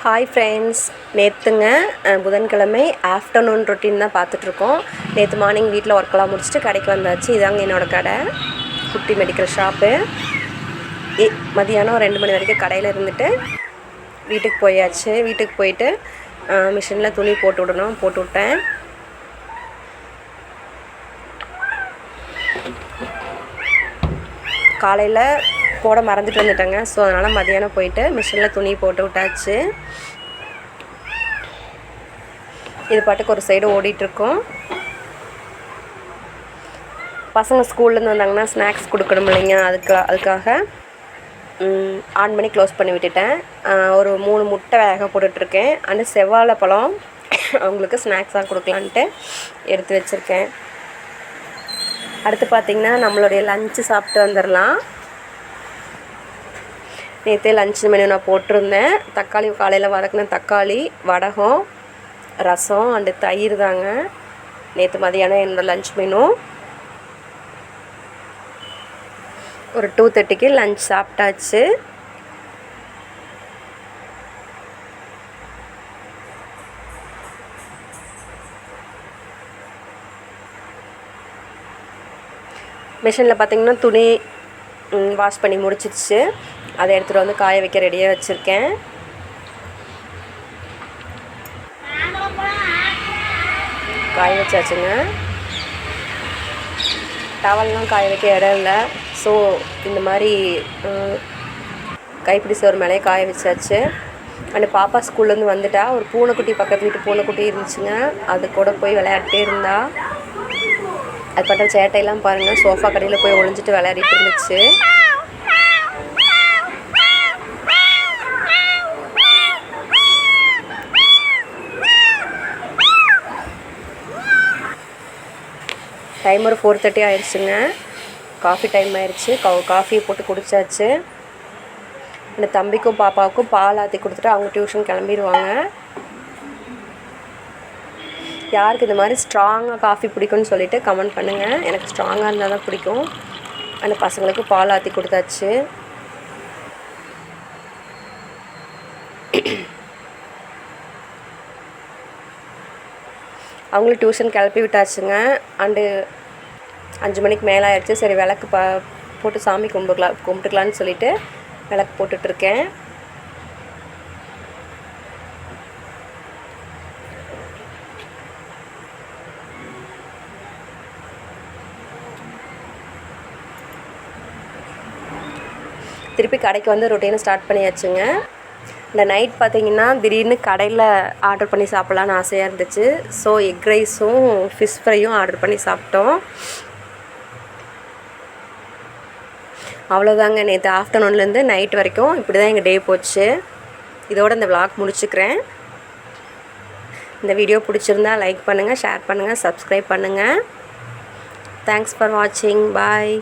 Hi friends நேற்றுங்க புதன்கிழமை afternoon routine தான் பார்த்துட்ருக்கோம். நேற்று மார்னிங் வீட்டில் ஒர்க்கெல்லாம் முடிச்சுட்டு கடைக்கு வந்தாச்சு. இதாங்க என்னோடய கடை. குட்டி மெடிக்கல் ஷாப்பு ஏ மதியானம் ரெண்டு மணி வரைக்கும் கடையில் இருந்துட்டு வீட்டுக்கு போயாச்சு. வீட்டுக்கு போயிட்டு மிஷினில் துணி போட்டு விடணும் போட்டு விட்டேன். காலையில் போட மறந்துட்டு வந்துட்டேங்க. ஸோ அதனால் மதியானம் போயிட்டு மிஷினில் துணி போட்டு விட்டாச்சு. இது பாட்டுக்கு ஒரு சைடு ஓடிட்டுருக்கோம். பசங்க ஸ்கூல்லேருந்து வந்தாங்கன்னா ஸ்நாக்ஸ் கொடுக்கணும் இல்லைங்க அதுக்கு அதுக்காக. ஆன் பண்ணி க்ளோஸ் பண்ணி விட்டுட்டேன். ஒரு மூணு முட்டை வேக போட்டுட்ருக்கேன். அண்டு செவ்வாழை பழம் அவங்களுக்கு ஸ்நாக்ஸாக கொடுக்கலான்ட்டு எடுத்து வச்சுருக்கேன். அடுத்து பார்த்திங்கன்னா நம்மளுடைய லஞ்சு சாப்பிட்டு வந்துடலாம் நேற்றே லஞ்ச் மெனு நான் போட்டிருந்தேன். தக்காளி காலையில் வதக்கின தக்காளி வடகம் ரசம் அண்டு தயிர் தாங்க. நேற்று மதியானம் என்னோடய லஞ்ச் மெனு ஒரு டூ தேர்ட்டிக்கு லஞ்ச் சாப்பிட்டாச்சு. மிஷினில் பார்த்தீங்கன்னா துணி வாஷ் பண்ணி முடிச்சிடுச்சு அதை எடுத்துகிட்டு வந்து காய வைக்க ரெடியாக வச்சுருக்கேன். காய வச்சாச்சுங்க. டவல்லாம் காய வைக்க இடம் இல்லை. ஸோ இந்த மாதிரி கைப்பிடி சோறு மேலே காய வச்சாச்சு. அண்ட் பாப்பா ஸ்கூல்லேருந்து வந்துட்டா. ஒரு பூனைக்குட்டி பக்கத்து வீட்டு பூனைக்குட்டி இருந்துச்சுங்க. அது கூட போய் விளையாடிட்டே இருந்தா. அது பண்ணுற சேட்டையெல்லாம் பாருங்கள் சோஃபா கடையில் போய் ஒளிஞ்சிட்டு விளையாடிட்டு இருந்துச்சு. டைம் ஒரு ஃபோர் தேர்ட்டி ஆயிடுச்சுங்க. காஃபி டைம் ஆயிடுச்சு. காஃபி போட்டு குடிச்சாச்சு. இந்த தம்பிக்கும் பாப்பாவுக்கும் பால் ஆற்றி கொடுத்துட்டு அவங்க டியூஷன் கிளம்பிடுவாங்க. யாருக்கு இந்த மாதிரி ஸ்ட்ராங்காக காஃபி பிடிக்கும்னு சொல்லிட்டு கமெண்ட் பண்ணுங்கள் எனக்கு ஸ்ட்ராங்காக இருந்தால் தான் பிடிக்கும். அந்த பசங்களுக்கு பால் ஆற்றி கொடுத்தாச்சு. அவங்களும் டியூஷன் கிளப்பி விட்டாச்சுங்க. அண்டு அஞ்சு மணிக்கு மேலே ஆயிடுச்சு சரி விளக்கு ப போட்டு சாமி கும்பிட்டுக்கலாம் கும்பிட்டுக்கலான்னு சொல்லிட்டு விளக்கு போட்டுட்ருக்கேன். திருப்பி கடைக்கு வந்து ரொட்டீனை ஸ்டார்ட் பண்ணியாச்சுங்க. இந்த நைட் பார்த்தீங்கன்னா திடீர்னு கடையில் ஆர்டர் பண்ணி சாப்பிட்லான்னு ஆசையாக இருந்துச்சு. ஸோ எக் ரைஸும் ஃபிஷ் ஃப்ரையும் ஆர்டர் பண்ணி சாப்பிட்டோம். அவ்வளோதாங்க நேற்று ஆஃப்டர்நூன்லேருந்து நைட் வரைக்கும் இப்படி தான் எங்கள் டே போச்சு. இதோட இந்த விளாக் முடிச்சுக்கிறேன். இந்த வீடியோ பிடிச்சிருந்தா லைக் பண்ணுங்கள் ஷேர் பண்ணுங்கள் சப்ஸ்கிரைப் பண்ணுங்கள் தேங்க்ஸ் ஃபார் வாட்சிங் பாய்